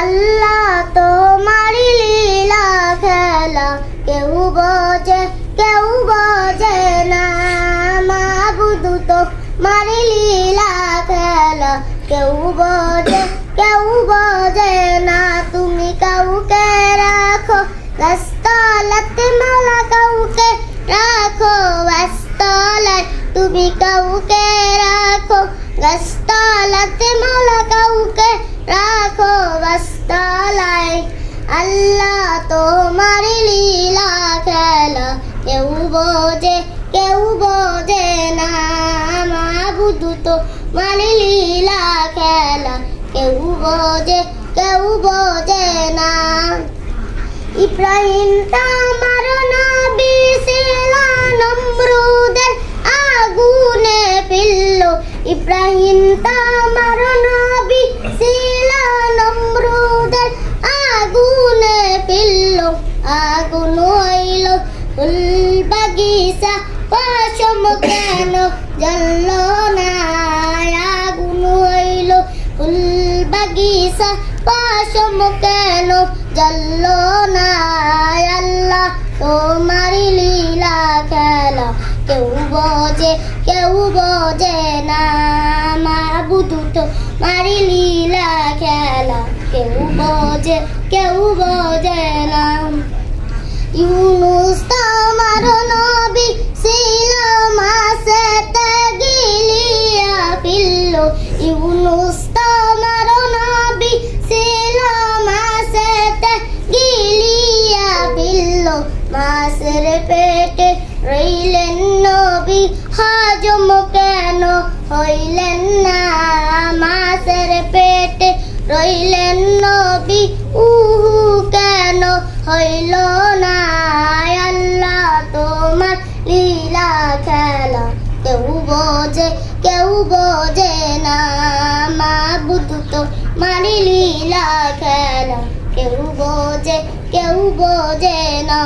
আল্লাহ তো তোমারি লীলা খেলা, কেউ বোঝে কেউ বোঝে না। মাবুদু তো মারি লীলা খেলা, কেউ বোঝে কেউ বোঝে না। তুমি কাউকে রাখো, রাস্তালাতে মালা কাউকে রাখো, রাস্তালায় তুমি কাউকে রাখো গাছতলাতে মালা কাউকে কেউ বোঝে কেউ বোঝে না। মাবুদু তো মারি লীলা খেলা। কেউ বোঝে কেউ বোঝে না। ইব্রাহিম তামার নবী ছিলা নমরুদের আগুনে ফেলল। ইব্রাহিম তামার নবী ছিলা নমরুদের আগুনে ফেলল। আগুন ফুল বাগিচা পশম কেন জ্বলল না? আগুন হইল। ফুল বাগিচা পশম কেন না? আল্লাহ তোমারি লীলা খেলা। কেউ বোঝে কেউ বোঝে না। মাবুদু তো মারি লীলা খেলা। কেউ বোঝে কেউ বোঝে না। ইউনুস রইলেন নবী, হাজম কেন হইলেন না? মাসের পেটে রইলেন নবী, উহু কেন হইল না? আল্লাহ তোমার লীলা খেলা। কেউ বোঝে কেউ বোঝে না। মাবুদু তো মারি লীলা খেলা। কেউ বোঝে কেউ বোঝে না।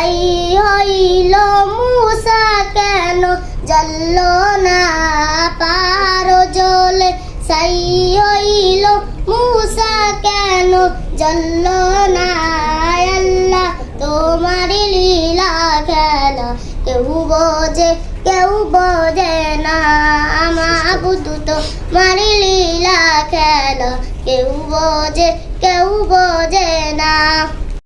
সাই হইল মুসা কেন জল্ল না? পাহাড় জলে সাই হইল মুসা কেন জল্ল না? আল্লাহ, তোমার লীলা খেলা কেউ বোঝে কেউ বোঝে না। মাবুদু তো মারি লীলা খেলা কেউ বোঝে কেউ বোঝে